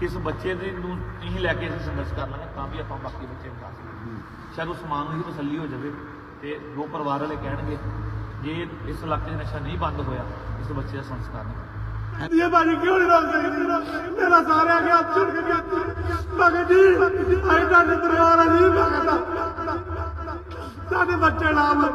ਕਿਸ ਬੱਚੇ ਦੇ ਨੂੰ ਨਹੀਂ ਲੈ ਕੇ ਅਸੀਂ ਸੰਘਰਸ਼ ਕਰ ਲਾਂਗੇ ਤਾਂ ਵੀ ਆਪਾਂ ਬਾਕੀ ਬੱਚੇ ਬਚਾ ਸਕਦੇ ਸ਼ਾਇਦ ਉਸ ਮਾਂ ਨੂੰ ਹੀ ਤਸੱਲੀ ਹੋ ਜਾਵੇ ਤੇ ਜੋ ਪਰਿਵਾਰ ਵਾਲੇ ਕਹਿਣਗੇ ਜੇ ਇਸ ਇਲਾਕੇ 'ਚ ਨਸ਼ਾ ਨਹੀਂ ਬੰਦ ਹੋਇਆ ਇਸ ਬੱਚੇ ਦਾ ਸੰਸਕਾਰ ਨਹੀਂ। ਇਹ ਬਾਜੀ ਕਿਉਂ ਨਹੀਂ ਰੋਕ ਸਕਦੀ ਮੇਰਾ ਸਾਰਿਆਂ ਕੇ ਹੱਥ ਛੁੱਟ ਕੇ ਗਿਆ। ਭਗਤ ਜੀ ਆਈ ਤੁਹਾਡੇ ਪਰਿਵਾਰ ਆ ਜੀ ਭਗਤ ਸਾਡੇ ਬੱਚੇ ਨਾਮ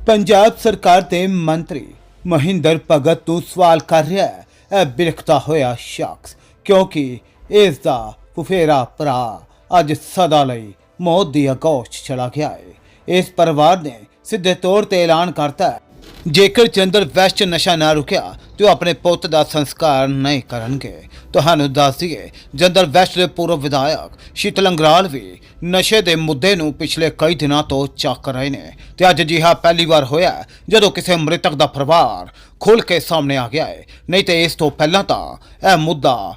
ਪੰਜਾਬ ਸਰਕਾਰ ਦੇ ਮੰਤਰੀ ਮਹਿੰਦਰ ਭਗਤ ਨੂੰ ਸਵਾਲ ਕਰ ਰਿਹਾ ਹੈ ਇਹ ਬਿਰਖਤਾ ਹੋਇਆ ਸ਼ਖਸ, ਕਿਉਂਕਿ ਇਸ ਦਾ ਫੁਫੇਰਾ ਭਰਾ ਅੱਜ ਸਦਾ ਲਈ ਮੌਤ ਦੀ ਅਗੋਸ਼ 'ਚ ਚਲਾ ਗਿਆ ਹੈ। ਇਸ ਪਰਿਵਾਰ ਨੇ ਸਿੱਧੇ ਤੌਰ ਤੇ ਐਲਾਨ ਕਰਤਾ ਹੈ ਜੇਕਰ ਚੰਦਰ ਵੈਸਟ ਨਸ਼ਾ ਨਾ ਰੁਕਿਆ, ਤੇ ਉਹ ਆਪਣੇ ਪੁੱਤ ਦਾ ਸੰਸਕਾਰ ਨਹੀਂ ਕਰਨਗੇ। ਤੁਹਾਨੂੰ ਦੱਸ ਦਈਏ ਜੰਦਰ ਵੈਸਟ ਦੇ ਪੂਰਵ ਵਿਧਾਇਕ ਸ਼ੀਤਲ ਅੰਗਰਾਲ ਵੀ ਨਸ਼ੇ ਦੇ ਮੁੱਦੇ ਨੂੰ ਪਿਛਲੇ ਕਈ ਦਿਨਾਂ ਤੋਂ ਚੱਕ ਰਹੇ ਨੇ। ਤੇ ਅੱਜ ਅਜਿਹਾ ਪਹਿਲੀ ਵਾਰ ਹੋਇਆ ਜਦੋਂ ਕਿਸੇ ਮ੍ਰਿਤਕ ਦਾ ਪਰਿਵਾਰ ਖੁੱਲ ਕੇ ਸਾਹਮਣੇ ਆ ਗਿਆ ਹੈ। ਨਹੀਂ ਤੇ ਇਸ ਤੋਂ ਪਹਿਲਾਂ ਤਾਂ ਇਹ ਮੁੱਦਾ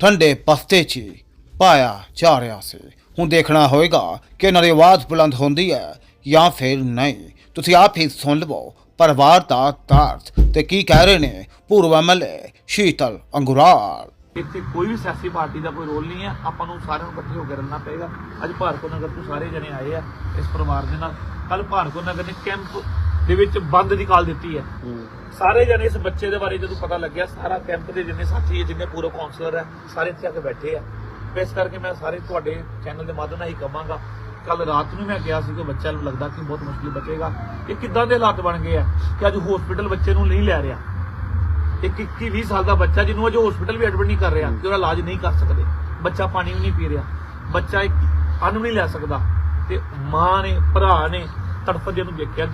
ਠੰਡੇ ਪਸਤੇ 'ਚ ਹੀ ਪਾਇਆ ਜਾ ਰਿਹਾ ਸੀ। ਹੁਣ ਦੇਖਣਾ ਹੋਏਗਾ ਕਿ ਇਹਨਾਂ ਦੀ ਆਵਾਜ਼ ਬੁਲੰਦ ਹੁੰਦੀ ਹੈ ਜਾਂ ਫਿਰ ਨਹੀਂ। ਤੁਸੀਂ ਆਪ ਹੀ ਸੁਣ ਲਵੋ ਪਰਿਵਾਰ ਦਾ ਦਰਦ ਤੇ ਕੀ ਕਹਿ ਰਹੇ ਨੇ ਪੂਰਵ ਐਮਐਲਏ ਸ਼ੀਤਲ ਅੰਗੁਰਾਲ। ਇੱਥੇ ਕੋਈ ਵੀ ਸਿਆਸੀ ਪਾਰਟੀ ਦਾ ਕੋਈ ਰੋਲ ਨਹੀਂ ਹੈ। ਆਪਾਂ ਨੂੰ ਸਾਰਿਆਂ ਨੂੰ ਇਕੱਠੇ ਹੋ ਕੇ ਰਹਿਣਾ ਪਏਗਾ। ਅੱਜ ਭਾਰਤੋ ਨਗਰ ਤੋਂ ਸਾਰੇ ਜਣੇ ਆਏ ਆ ਇਸ ਪਰਿਵਾਰ ਦੇ ਨਾਲ। ਕੱਲ ਭਾਰਤੋ ਨਗਰ ਨੇ ਕੈਂਪ ਦੇ ਵਿੱਚ ਬੰਦ ਦੀ ਕਾਲ ਦਿੱਤੀ ਹੈ। ਸਾਰੇ ਜਣੇ ਇਸ ਬੱਚੇ ਦੇ ਬਾਰੇ ਜਦੋਂ ਪਤਾ ਲੱਗਿਆ ਸਾਰਾ ਕੈਂਪ ਦੇ ਜਿੰਨੇ ਸਾਥੀ ਹੈ ਜਿੰਨੇ ਪੂਰਾ ਕਾਉਂਸਲਰ ਹੈ ਸਾਰੇ ਇੱਥੇ ਆ ਕੇ ਬੈਠੇ ਆ। ਇਸ ਕਰਕੇ ਮੈਂ ਸਾਰੇ ਤੁਹਾਡੇ ਚੈਨਲ ਦੇ ਮਾਧਿਅਮ ਨਾਲ ਹੀ ਕਹਾਂਗਾ ਕੱਲ ਰਾਤ ਨੂੰ ਮੈਂ ਗਿਆ ਸੀ ਕਿ ਬੱਚਾ ਨੂੰ ਲੱਗਦਾ ਕਿ ਬਹੁਤ ਮੁਸ਼ਕਿਲ ਬਚੇਗਾ। ਇਹ ਕਿੱਦਾਂ ਦੇ ਹਾਲਾਤ ਬਣ ਗਏ ਆ ਕਿ ਅੱਜ ਹਸਪੀਟਲ ਬੱਚੇ ਨੂੰ ਨਹੀਂ ਲੈ ਰਿਹਾ। ਇੱਕ 21 20 ਸਾਲ ਦਾ ਬੱਚਾ ਜਿਹਨੂੰ ਅਜੇ ਹਸਪੀਟਲ ਵੀ ਐਡਮਿਟ ਨਹੀਂ ਕਰ ਰਿਹਾ ਕਿ ਉਹਦਾ ਇਲਾਜ ਨਹੀਂ ਕਰ ਸਕਦੇ। ਬੱਚਾ ਪਾਣੀ ਵੀ ਨਹੀਂ ਪੀ ਰਿਹਾ। ਬੱਚਾ ਇੱਕ ਅੰਨ ਵੀ ਨਹੀਂ ਲੈ ਸਕਦਾ। ਤੇ ਮਾਂ ਨੇ, ਭਰਾ ਨੇ ਤੜਫਦੇ ਨੂੰ ਦੇਖਿਆ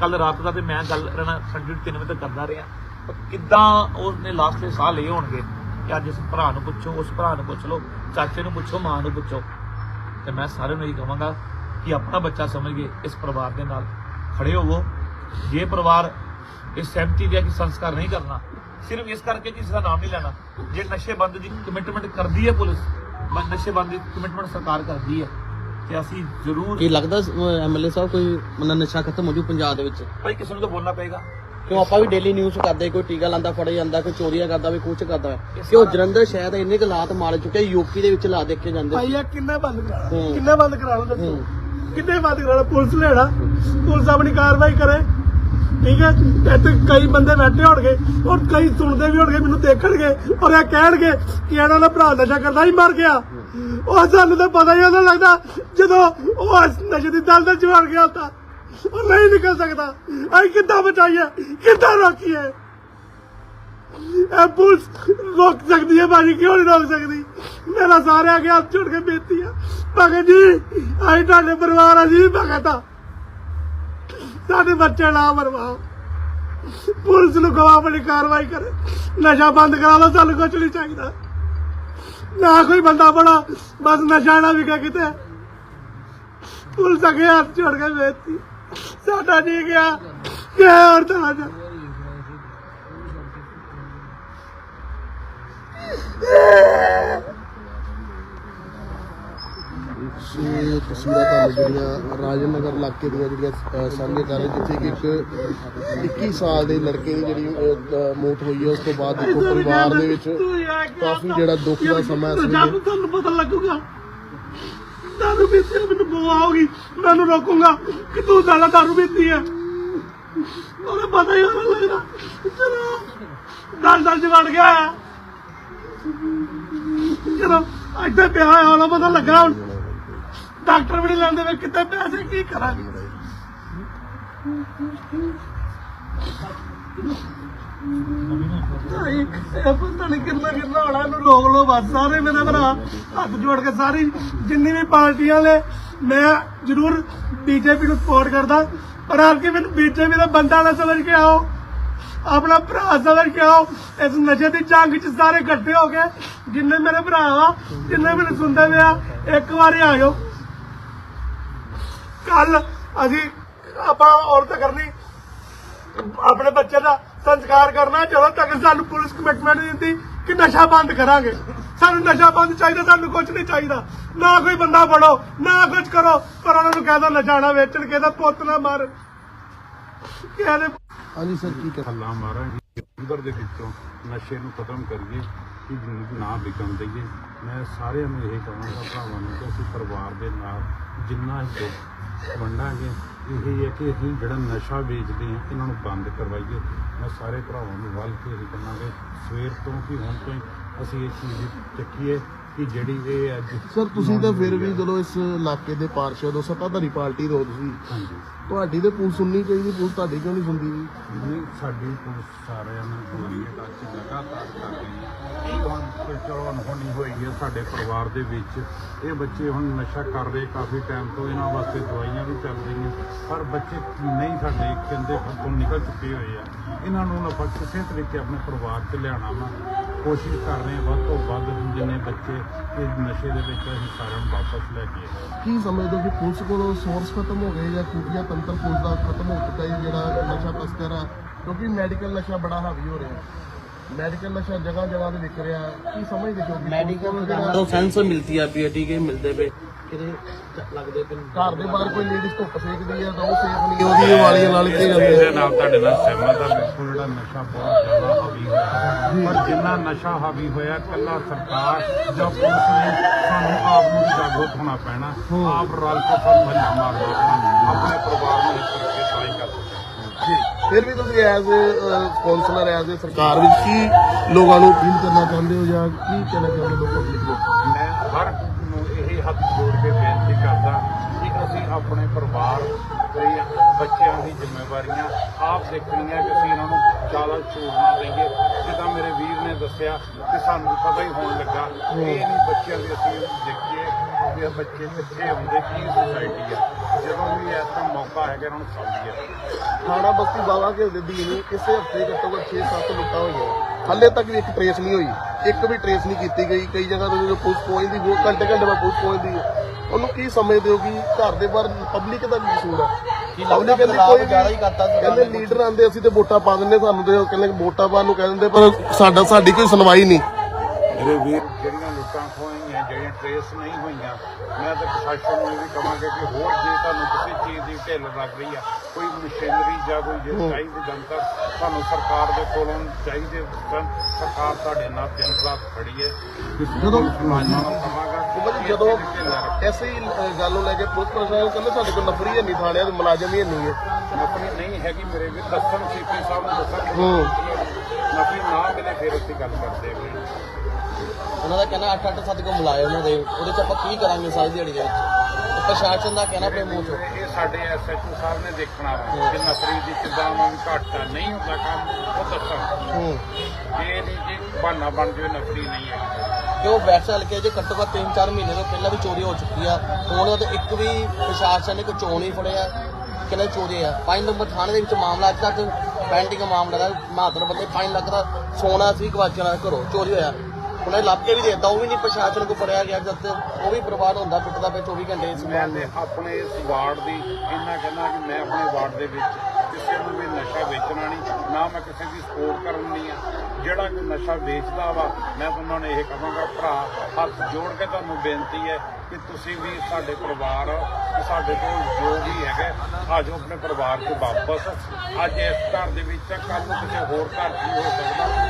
ਕੱਲ ਰਾਤ ਦਾ ਤੇ ਮੈਂ ਗੱਲ ਰਣਾ ਸੰਡੇ ਤਿੰਨ ਵਜੇ ਤੱਕ ਕਰਦਾ ਰਿਹਾ। ਪਰ ਕਿੱਦਾਂ ਉਸਨੇ ਲਾਸਟ ਦੇ ਸਾਹ ਲਏ ਹੋਣਗੇ ਕਿ ਅੱਜ ਇਸ ਭਰਾ ਨੂੰ ਪੁੱਛੋ, ਉਸ ਭਰਾ ਨੂੰ ਪੁੱਛ ਲਓ, ਚਾਚੇ ਨੂੰ ਪੁੱਛੋ, ਮਾਂ ਨੂੰ ਪੁੱਛੋ। ਤੇ ਮੈਂ ਸਾਰਿਆਂ ਨੂੰ ਇਹ ਕਹਾਂਗਾ ਕਿ ਆਪਣਾ ਬੱਚਾ ਸਮਝ ਕੇ ਇਸ ਪਰਿਵਾਰ ਦੇ ਨਾਲ ਖੜੇ ਹੋਵੋ। ਜੇ ਪਰਿਵਾਰ ਇਸ ਸਹਿਮਤੀ ਦਿਆ ਕਿ ਸੰਸਕਾਰ ਨਹੀਂ ਕਰਨਾ ਸਿਰਫ ਇਸ ਕਰਕੇ ਕਿ ਇਸ ਦਾ ਨਾਮ ਨਹੀਂ ਲੈਣਾ। ਜੇ ਨਸ਼ੇ ਬੰਦ ਦੀ ਕਮਿਟਮੈਂਟ ਕਰਦੀ ਹੈ ਪੁਲਿਸ ਬ- ਨਸ਼ੇ ਬੰਦ ਦੀ ਕਮਿਟਮੈਂਟ ਸਰਕਾਰ ਕਰਦੀ ਹੈ ਤੇ ਅਸੀਂ ਜ਼ਰੂਰ ਕੀ ਲੱਗਦਾ ਐਮਐਲਏ ਸਾਹਿਬ ਕੋਈ ਮਤਲਬ ਨਸ਼ਾ ਖਤਮ ਹੋ ਜੂ ਪੰਜਾਬ ਦੇ ਵਿੱਚ? ਭਾਈ ਕਿਸੇ ਨੂੰ ਤਾਂ ਬੋਲਣਾ ਪਏਗਾ। ਕਿਉਂ ਆਪਾਂ ਵੀ ਡੇਲੀ ਨਿਊਜ਼ ਕਰਦੇ ਕੋਈ ਟੀਕਾ ਲਾਂਦਾ ਫੜਿਆ ਜਾਂਦਾ ਕੋਈ ਚੋਰੀਆਂ ਕਰਦਾ ਵੀ ਕੁਝ ਕਰਦਾ ਕਿਉਂ ਜਲੰਧਰ ਸ਼ਹਿਰ ਇੰਨੇ ਕੁ ਹਾਲਾਤ ਮਾਰ ਚੁੱਕੇ ਯੂਪੀ ਦੇ ਵਿੱਚ ਲਾ ਦੇਖੇ ਜਾਂਦੇ। ਭਾਈ ਇਹ ਕਿੰਨੇ ਬੰਦ ਕਰਾ ਹੂੰ। ਕਿੰਨੇ ਬੰਦ ਕਰਾ ਲਓ ਦੱਸੋ। ਕਿੰਨੇ ਬੰਦ ਕਰਾ ਲਓ ਪੁਲਿਸ ਲੈਣਾ ਪੁਲਿਸ ਆਪਣੀ ਕਾਰਵਾਈ ਕਰੇ। ਠੀਕ ਹੈ? ਇੱਥੇ ਕਈ ਬੰਦੇ ਬੈਠੇ ਹੋਣਗੇ ਔਰ ਕਈ ਸੁਣਦੇ ਵੀ ਹੋਣਗੇ ਮੈਨੂੰ ਦੇਖਣਗੇ ਔਰ ਇਹ ਕਹਿਣਗੇ ਕਿ ਇਹਨਾਂ ਦਾ ਭਰਾ ਨਸ਼ਾ ਕਰਦਾ ਹੀ ਮਰ ਗਿਆ। ਉਹ ਸਾਨੂੰ ਤਾਂ ਪਤਾ ਹੀ ਉਹਨਾਂ ਲੱਗਦਾ ਜਦੋਂ ਉਹ ਨਸ਼ੇ ਦੀ ਦਲ ਦੇ ਜਵਾਨ ਗਿਆ ਤਾਂ। ਉਹ ਨਹੀਂ ਨਿਕਲ ਸਕਦਾ। ਅਸੀਂ ਕਿੱਦਾਂ ਬਚਾਈਏ? ਕਿੱਦਾਂ ਰੋਕੀਏ? ਇਹ ਪੁਲਿਸ ਰੋਕ ਸਕਦੀ ਹੈ ਬਾਜੀ ਕਿਉਂ ਨਹੀਂ ਰੋਕ ਸਕਦੀ? ਮੇਰਾ ਸਾਰਿਆਂ ਅੱਗੇ ਹੱਥ ਜੋੜ ਕੇ ਬੇਨਤੀ ਆ। ਭਗਤ ਜੀ, ਅਸੀਂ ਤੁਹਾਡੇ ਪਰਿਵਾਰ ਆ ਜੀ, ਭਗਤ ਆ। ਸਾਡੇ ਬੱਚੇ ਨਾ ਮਰਵਾਓ। ਪੁਲਿਸ ਨੂੰ ਕਹੋ ਆਪਣੀ ਕਾਰਵਾਈ ਕਰੇ। ਨਸ਼ਾ ਬੰਦ ਕਰਾ ਲਓ, ਸਾਨੂੰ ਕੁਝ ਨਹੀਂ ਚਾਹੀਦਾ। ਨਾ ਕੋਈ ਬੰਦਾ ਬੜਾ, ਬਸ ਨਸ਼ਾ ਨਾ ਵਿਕੇ ਕਿਤੇ। ਪੁਲਿਸ ਅੱਗੇ ਹੱਥ ਜੋੜ ਕੇ ਬੇਨਤੀ। ਸਾਡਾ ਨਹੀਂ ਗਿਆ। ਹੋਰ ਤਾਂ ਇਹ ਤਸਵੀਰਾਂ ਤੁਹਾਨੂੰ ਜਿਹੜੀਆਂ ਰਾਜਨਗਰ ਇਲਾਕੇ ਦੀਆਂ ਜਿਹੜੀਆਂ ਸਾਹਮਣੇ ਕਰ ਰਹੇ ਜਿੱਥੇ ਕਿ ਇੱਕ 21 ਸਾਲ ਦੇ ਲੜਕੇ ਦੀ ਜਿਹੜੀ ਅਹ, ਮੌਤ ਹੋਈ ਹੈ ਉਸ ਤੋਂ ਬਾਅਦ ਦੇਖੋ ਪਰਿਵਾਰ ਦੇ ਵਿੱਚ ਕਾਫੀ ਜਿਹੜਾ ਦੁੱਖ ਦਾ ਸਮਾਂ ਇਸ ਵੇਲੇ। ਤੁਹਾਨੂੰ ਪਤਾ ਲੱਗੂਗਾ। ਦਾਰੂ ਪੀਤੀ ਹੈ, ਮੈਨੂੰ ਬੋ ਆਉਗੀ ਮੈਨੂੰ ਰੋਕੂਗਾ ਕਿ ਤੂੰ ਜ਼ਿਆਦਾ ਦਾਰੂ ਪੀਤੀ ਹੈ ਉਹਨੇ ਪਤਾ ਹੀ ਹੋਣਾ ਲੱਗਦਾ ਚਲੋ ਦਲ ਦਲ ਵੜ ਗਿਆ ਹੈ। ਚਲੋ ਇੱਥੇ ਪਿਆ ਹੋਇਆ ਉਹਨੂੰ ਪਤਾ ਲੱਗਾ ਹੁਣ ਡਾਕਟਰ ਵੀ ਨਹੀਂ ਲੈਂਦੇ ਵੇ ਕਿੱਥੇ ਪੈਸੇ ਕੀ ਕਰਾਂਗੇ ਭਾਈ, ਇਹ ਪਤਾ ਨਹੀਂ ਕਿੰਨਾ ਕਿੰਨਾ ਹੋਣਾ ਇਹਨੂੰ ਰੋਕ ਲਓ ਬਸ। ਸਾਰੇ ਮੇਰੇ ਭਰਾ ਹੱਥ ਜੋੜ ਕੇ ਸਾਰੀ ਜਿੰਨੀ ਵੀ ਪਾਰਟੀਆਂ ਨੇ ਮੈਂ ਜ਼ਰੂਰ ਬੀਜੇਪੀ ਨੂੰ ਸਪੋਰਟ ਕਰਦਾ। ਪਰ ਹਾਲ ਕੇ ਮੈਨੂੰ ਬੀਜੇਪੀ ਦਾ ਬੰਦਾ ਨਾ ਸਮਝ ਕੇ ਆਓ। ਆਪਣਾ ਭਰਾ ਸਮਝ ਕੇ ਆਓ। ਇਸ ਨਸ਼ੇ ਦੀ ਜੰਗ 'ਚ ਸਾਰੇ ਇਕੱਠੇ ਹੋ ਕੇ ਜਿੰਨੇ ਮੇਰੇ ਭਰਾ ਆ ਜਿੰਨੇ ਮੈਨੂੰ ਸੁਣਦੇ ਪਿਆ ਇੱਕ ਵਾਰੀ ਆਇਓ ਕੱਲ ਅਸੀਂ ਆਪਾਂ ਔਰਤ ਕਰਨੀ ਆਪਣੇ ਬੱਚੇ ਦਾ ਸੰਸਕਾਰ ਕਰਨਾ ਜਦੋਂ ਤੱਕ ਸਾਨੂੰ ਪੁਲਿਸ ਕਮਿਟਮੈਂਟ ਨਹੀਂ ਦਿੰਦੀ ਕਿ ਨਸ਼ਾ ਬੰਦ ਕਰਾਂਗੇ। ਸਾਨੂੰ ਨਸ਼ਾ ਬੰਦ ਚਾਹੀਦਾ ਸਾਨੂੰ ਕੁਝ ਨਹੀਂ ਚਾਹੀਦਾ। ਨਾ ਕੋਈ ਬੰਦਾ ਫੜੋ ਨਾ ਕੁਝ ਕਰੋ ਪਰ ਉਹਨਾਂ ਨੂੰ ਕਹਿੰਦਾ ਨਸ਼ਾ ਨਾ ਵੇਚਣ ਕਿਸੇ ਦਾ ਪੁੱਤ ਨਾ ਮਾਰ। ਕਿਸੇ ਦੇ ਹਾਂਜੀ ਸਰ ਕੀ ਕਰ ਹੱਲਾ ਮਾਰਾਂਗੇ। ਅੰਦਰ ਦੇ ਵਿੱਚੋਂ ਨਸ਼ੇ ਨੂੰ ਖਤਮ ਕਰੀਏ ਕਿ ਜ਼ਿੰਦਗੀ ਨਾ ਵਿਕਣ ਦਈਏ। ਮੈਂ ਸਾਰਿਆਂ ਨੂੰ ਇਹ ਕਹਾਂਗਾ ਭਰਾਵਾਂ ਨੂੰ ਕਿ ਅਸੀਂ ਪਰਿਵਾਰ ਦੇ ਨਾਲ ਜਿੰਨਾ ਹੀ ਵੰਡਾਂਗੇ ਇਹ ਹੈ ਕਿ ਅਸੀਂ ਜਿਹੜਾ ਨਸ਼ਾ ਵੇਚਦੇ ਹਾਂ, ਇਹਨਾਂ ਨੂੰ ਬੰਦ ਕਰਵਾਈਏ। ਮੈਂ ਸਾਰੇ ਭਰਾਵਾਂ ਨੂੰ ਵੱਲ ਕੇ ਇਹ ਕਹਾਂਗੇ ਸਵੇਰ ਤੋਂ ਕਿ ਹੁਣ ਤੋਂ ਹੀ ਅਸੀਂ ਇਸ ਚੀਜ਼ ਚੱਕੀਏ। ਕਿ ਜਿਹੜੀ ਇਹ ਅੱਜ ਸਰ ਤੁਸੀਂ ਤਾਂ ਫਿਰ ਵੀ ਜਦੋਂ ਇਸ ਇਲਾਕੇ ਦੇ ਪਾਰਸ਼ਦ ਹੋ ਸੱਤਾਧਾਰੀ ਪਾਰਟੀ ਦੇ ਹੋ ਤੁਸੀਂ ਹਾਂਜੀ। ਤੁਹਾਡੀ ਤੇ ਪੁਲਿਸ ਸੁਣਨੀ ਚਾਹੀਦੀ ਪੁਲਿਸ ਤੁਹਾਡੀ ਕਿਉਂ ਨਹੀਂ ਸੁਣਦੀ ਜੀ? ਨਹੀਂ ਸਾਡੀ ਪੁਲਿਸ ਸਾਰਿਆਂ ਨਾਲ ਤਾਂ ਅਸੀਂ ਲਗਾਤਾਰ ਕਰ ਰਹੀ ਹੈ। ਇਹ ਹੁਣ ਚਲੋ ਅਨਹੋਣੀ ਹੋਈ ਹੈ ਸਾਡੇ ਪਰਿਵਾਰ ਦੇ ਵਿੱਚ। ਇਹ ਬੱਚੇ ਹੁਣ ਨਸ਼ਾ ਕਰ ਰਹੇ ਕਾਫੀ ਟਾਈਮ ਤੋਂ ਇਹਨਾਂ ਵਾਸਤੇ ਦਵਾਈਆਂ ਵੀ ਚੱਲ ਰਹੀਆਂ। ਪਰ ਬੱਚੇ ਨਹੀਂ ਸਾਡੇ ਕਹਿੰਦੇ ਹੱਥੋਂ ਨਿਕਲ ਚੁੱਕੇ ਹੋਏ ਆ। ਇਹਨਾਂ ਨੂੰ ਆਪਾਂ ਕਿਸੇ ਤਰੀਕੇ ਆਪਣੇ ਪਰਿਵਾਰ 'ਚ ਲਿਆਉਣਾ ਵਾ। ਕੋਸ਼ਿਸ਼ ਕਰ ਰਹੇ ਹਾਂ ਵੱਧ ਤੋਂ ਵੱਧ ਜਿੰਨੇ ਬੱਚੇ ਇਸ ਨਸ਼ੇ ਦੇ ਵਿੱਚ ਅਸੀਂ ਸਾਰਿਆਂ ਨੂੰ ਵਾਪਸ ਲੈ ਕੇ ਆਈਏ ਕੀ ਸਮਝਦੇ ਹੋ ਕਿ ਪੁਲਿਸ ਕੋਲੋਂ ਸੋਰਸ ਖਤਮ ਹੋ ਗਏ ਜਾਂ ਖੂਫੀਆ ਤੰਤਰ ਪੁਲਿਸ ਦਾ ਖਤਮ ਹੋ ਚੁੱਕਾ ਹੈ ਜਿਹੜਾ ਨਸ਼ਾ ਤਸਕਰ ਆ? ਕਿਉਂਕਿ ਮੈਡੀਕਲ ਨਸ਼ਾ ਬੜਾ ਹਾਵੀ ਹੋ ਰਿਹਾ। ਮੈਡੀਕਲ ਨਸ਼ਾ ਜਗ੍ਹਾ ਜਗ੍ਹਾ ਤੇ ਵਿਕ ਰਿਹਾ। ਕੀ ਸਮਝਦੇ ਹੋ ਕਿ ਮੈਡੀਕਲ ਜਿਹੜਾ ਤੋਂ ਸੈਂਸ ਮਿਲਦੀ ਆ ਪੀ ਟੀਕੇ ਮਿਲਦੇ ਪਏ। ਕਿਤੇ ਲੱਗਦੇ ਪਏ ਘਰ ਦੇ ਬਾਹਰ ਕੋਈ ਲੇਡੀਜ਼ ਧੁੱਪ ਸੇਕਦੀ ਆ ਤਾਂ ਉਹ ਸੇਫ ਨਹੀਂ ਉਹਦੀ ਵਾਲੀਆਂ ਨਾਲ ਕੇ ਜਾਂਦੇ ਇਹਦੇ ਆ। ਨਾਲ ਤੁਹਾਡੇ ਨਾਲ ਸਹਿਮਤ ਆ ਬਿਲਕੁਲ ਜਿਹੜਾ ਨਸ਼ਾ ਬਹੁਤ ਜ਼ਿਆਦਾ ਹਾਵੀ ਹੋਇਆ। ਪਰ ਜਿੰਨਾ ਨਸ਼ਾ ਹਾਵੀ ਹੋਇਆ ਕੱਲਾ ਸਰਕਾਰ ਜਾਂ ਪੁਲਿਸ ਨੇ ਸਾਨੂੰ ਆਪ ਨੂੰ ਵੀ ਜਾਗਰੂਕ ਹੋਣਾ ਪੈਣਾ। ਆਪ ਰਲ ਕੇ ਸਾਨੂੰ ਮੱਲਾ ਮਾਰਨਾ ਪੈਣਾ ਆਪਣੇ ਪਰਿਵਾਰ ਨੂੰ ਇਸ ਕਰਕੇ ਸਹਾਈ ਕਰ ਸਕਦਾ ਫਿਰ ਵੀ ਤੁਸੀਂ ਐਜ਼ ਕਾਉਂਸਲਰ ਐਜ਼ ਸਰਕਾਰ ਵਿੱਚ ਕੀ ਲੋਕਾਂ ਨੂੰ ਅਪੀਲ ਕਰਨਾ ਚਾਹੁੰਦੇ ਹੋ ਜਾਂ ਕੀ ਕਹਿਣਾ ਚਾਹੁੰਦੇ ਹੋ ਪਬਲਿਕ ਨੂੰ ਮੈਂ ਹਰ ਨੂੰ ਇਹ ਹੱਥ ਜੋੜ ਕੇ ਬੇਨਤੀ ਕਰਦਾ ਕਿ ਅਸੀਂ ਆਪਣੇ ਪਰਿਵਾਰ ਤੇ ਬੱਚਿਆਂ ਦੀ ਜ਼ਿੰਮੇਵਾਰੀਆਂ ਆਪ ਦੇਖਣੀਆਂ ਕਿ ਅਸੀਂ ਇਹਨਾਂ ਨੂੰ ਜ਼ਿਆਦਾ ਛੋੜ ਨਾ ਦਈਏ। ਜਿੱਦਾਂ ਮੇਰੇ ਵੀਰ ਨੇ ਦੱਸਿਆ ਕਿ ਸਾਨੂੰ ਪਤਾ ਹੀ ਹੋਣ ਲੱਗਾ ਕਿ ਇਹ ਨਹੀਂ ਬੱਚਿਆਂ ਦੀ ਅਸੀਂ ਦੇਖੀਏ ਵੀ ਬੱਚੇ ਕਿੱਥੇ ਹੁੰਦੇ, ਕੀ ਸੁਸਾਇਟੀ ਆ। ਜਦੋਂ ਵੀ ਐਸਾ ਮੌਕਾ ਹੈਗਾ, ਇਹਨਾਂ ਨੂੰ ਸਮਝੀਏ ਥਾਣਾ ਬਸਤੀ ਬਾਵਾ ਕੇ ਦੇ ਦੀ ਨੂੰ ਇਸੇ ਹਫ਼ਤੇ ਘੱਟੋ ਘੱਟ 6-7 ਲੁੱਟਾਂ ਹੋਈਆਂ। ਹਾਲੇ ਤੱਕ ਵੀ ਇੱਕ ਟਰੇਸ ਨਹੀਂ ਹੋਈ। ਇੱਕ ਵੀ ਟਰੇਸ ਨਹੀਂ ਕੀਤੀ ਗਈ। ਕਈ ਜਗ੍ਹਾ ਤੇ ਜਦੋਂ ਪੁਲਿਸ ਪਹੁੰਚਦੀ ਬਹੁਤ ਘੰਟੇ ਘੰਟੇ ਬਾਅਦ ਪੁਲਿਸ ਪਹੁੰਚਦੀ ਹੈ। ਉਹਨੂੰ ਕੀ ਸਮਝਦੇ ਹੋ ਕਿ ਘਰ ਦੇ ਬਾਹਰ ਪਬਲਿਕ ਦਾ ਵੀ ਕਸੂਰ ਹੈ ਲੱਗਦਾ ਕਹਿੰਦੀ ਕੋਈ ਜ਼ਿਆਦਾ ਹੀ ਕਰਤਾ ਸੀ ਕਹਿੰਦੇ ਲੀਡਰ ਆਂਦੇ ਅਸੀਂ ਤੇ ਵੋਟਾਂ ਪਾ ਦਿੰਦੇ ਸਾਨੂੰ ਤੇ ਕਹਿੰਦੇ ਵੋਟਾਂ ਪਾਉਣ ਨੂੰ ਕਹਿ ਦਿੰਦੇ ਪਰ ਸਾਡਾ ਸਾਡੀ ਕੋਈ ਸੁਣਵਾਈ ਨਹੀਂ। ਮੇਰੇ ਵੀਰ ਜਿਹੜੀਆਂ ਲੁੱਟਾਂ ਖੋਹੀਆਂ ਜਿਹੜੀਆਂ ਟਰੇਸ ਨਹੀਂ ਹੋਈਆਂ ਮੈਂ ਤਾਂ ਪ੍ਰਸ਼ਾਸਨ ਨੂੰ ਵੀ ਕਹਾਂਗਾ ਕਿ ਹੋਰ ਜੇ ਤੁਹਾਨੂੰ ਕਿਸੇ ਚੀਜ਼ ਦੀ ਢਿੱਲ ਲੱਗ ਰਹੀ ਆ ਕੋਈ ਮਸ਼ੀਨਰੀ ਜਾਂ ਕੋਈ ਜੇ ਚਾਹੀਦੀ ਜੰਤਰ ਤੁਹਾਨੂੰ ਸਰਕਾਰ ਦੇ ਕੋਲੋਂ ਚਾਹੀਦੇ ਸਰਕਾਰ ਤੁਹਾਡੇ ਨਾਲ ਦਿਨ ਰਾਤ ਖੜੀ ਹੈ। ਜਦੋਂ- ਮੁਲਾਜ਼ਮਾਂ ਨੂੰ ਕਹਾਂਗਾ ਕਿ ਜਦੋਂ। ਐਸੇ ਗੱਲ ਨੂੰ ਲੈ ਕੇ ਪੁਲਿਸ ਪ੍ਰਸ਼ਾਸਨ ਕਹਿੰਦੇ ਸਾਡੇ ਕੋਲ ਨਫਰੀ ਹੈ ਨਹੀਂ ਥਾਣਿਆਂ ਦੇ ਮੁਲਾਜ਼ਮ ਹੀ ਨਹੀਂ ਹੈ। ਨੌਕਰੀ ਨਹੀਂ ਹੈਗੀ ਮੇਰੇ ਵੀ ਦੱਸਣ ਸੀਪੀ ਸਾਹਿਬ ਨੂੰ ਦੱਸਣ ਹੂੰ। ਨੌਕਰੀ ਨਾ ਮਿਲੇ ਫਿਰ ਅਸੀਂ ਗੱਲ ਕਰਦੇ ਹਾਂ। ਉਹਨਾਂ ਦਾ ਕਹਿਣਾ 8-8 ਸੱਤ ਕੋ ਮਿਲਾਏ ਉਹਨਾਂ ਦੇ ਉਹਦੇ ਚ ਆਪਾਂ ਕੀ ਕਰਾਂਗੇ ਸਾਰੀ ਦਿਹਾੜੀ ਦੇ ਵਿੱਚ? ਪ੍ਰਸ਼ਾਸਨ ਦਾ ਕਹਿਣਾ ਆਪਣੇ ਮੂੰਹ ਚੋਂ। ਇਹ ਸਾਡੇ ਐਸਐਚਓ ਸਾਹਿਬ ਨੇ ਦੇਖਣਾ ਵਾ ਕਿ ਨੌਕਰੀ ਦੀ ਕਿੱਦਾਂ ਉਹਨਾਂ ਦੀ ਘਾਟ ਆ ਨਹੀਂ ਹੁੰਦਾ ਕੰਮ ਉਹ ਦੱਸਣ ਹੂੰ। ਇਹ ਨਹੀਂ ਕਿ ਬਹਾਨਾ ਬਣ ਜਾਵੇ ਨੌਕਰੀ ਨਹੀਂ ਹੈ ਕਿ ਉਹ ਵੈਸਟ ਹਲਕੇ 'ਚ ਘੱਟੋ ਘੱਟ 3-4 ਮਹੀਨੇ ਤੋਂ ਪਹਿਲਾਂ ਵੀ ਚੋਰੀ ਹੋ ਚੁੱਕੀ ਆ, ਹੁਣ ਉਹਦੇ ਇੱਕ ਵੀ ਪ੍ਰਸ਼ਾਸਨ ਨੇ ਕੋਈ ਚੋਣ ਨਹੀਂ ਫੜਿਆ ਕਿਹਨੇ ਚੋਰੀ ਆ। ਪੰਜ ਨੰਬਰ ਥਾਣੇ ਦੇ ਵਿੱਚ ਮਾਮਲਾ ਅੱਜ ਤੱਕ ਪੈਂਡਿੰਗ ਮਾਮਲਾ ਦਾ ਮਾਤਰ ਬੰਦੇ 5 ਲੱਖ ਦਾ ਸੋਨਾ ਸੀ ਗਵਾਚਿਆ ਘਰੋਂ, ਚੋਰੀ ਹੋਇਆ। ਹੁਣ ਲੱਭ ਕੇ ਵੀ ਦੇਤਾ, ਉਹ ਵੀ ਨਹੀਂ ਪ੍ਰਸ਼ਾਸਨ ਕੋ ਫੜਿਆ ਗਿਆ ਜਦ ਉਹ ਵੀ ਬਰਬਾਦ ਹੁੰਦਾ, ਪਿੱਟਦਾ ਪਿਆ 24 ਘੰਟੇ ਮੈਂ ਆਪਣੇ ਇਸ ਵਾਰਡ ਦੀ, ਇੰਨਾ ਕਹਿੰਦਾ ਕਿ ਮੈਂ ਆਪਣੇ ਵਾਰਡ ਦੇ ਵਿੱਚ ਕਿਸੇ ਨੂੰ ਵੀ ਨਸ਼ਾ ਵੇਚਣਾ ਨਹੀਂ, ਨਾ ਮੈਂ ਕਿਸੇ ਦੀ ਸਪੋਰਟ ਕਰਨੀ ਆ। ਜਿਹੜਾ ਕੋਈ ਨਸ਼ਾ ਵੇਚਦਾ ਵਾ, ਮੈਂ ਉਹਨਾਂ ਨੂੰ ਇਹ ਕਹਾਂਗਾ, ਭਰਾ, ਹੱਥ ਜੋੜ ਕੇ ਤੁਹਾਨੂੰ ਬੇਨਤੀ ਹੈ ਕਿ ਤੁਸੀਂ ਵੀ ਸਾਡੇ ਪਰਿਵਾਰ ਤੇ ਸਾਡੇ ਕੋਲ ਜੋ ਵੀ ਹੈਗਾ, ਆ ਆਪਣੇ ਪਰਿਵਾਰ 'ਚ ਵਾਪਸ। ਅੱਜ ਇਸ ਘਰ ਦੇ ਵਿੱਚ ਕੱਲ ਨੂੰ ਕਿਸੇ ਹੋਰ ਘਰ 'ਚ ਵੀ ਹੋ ਸਕਦਾ।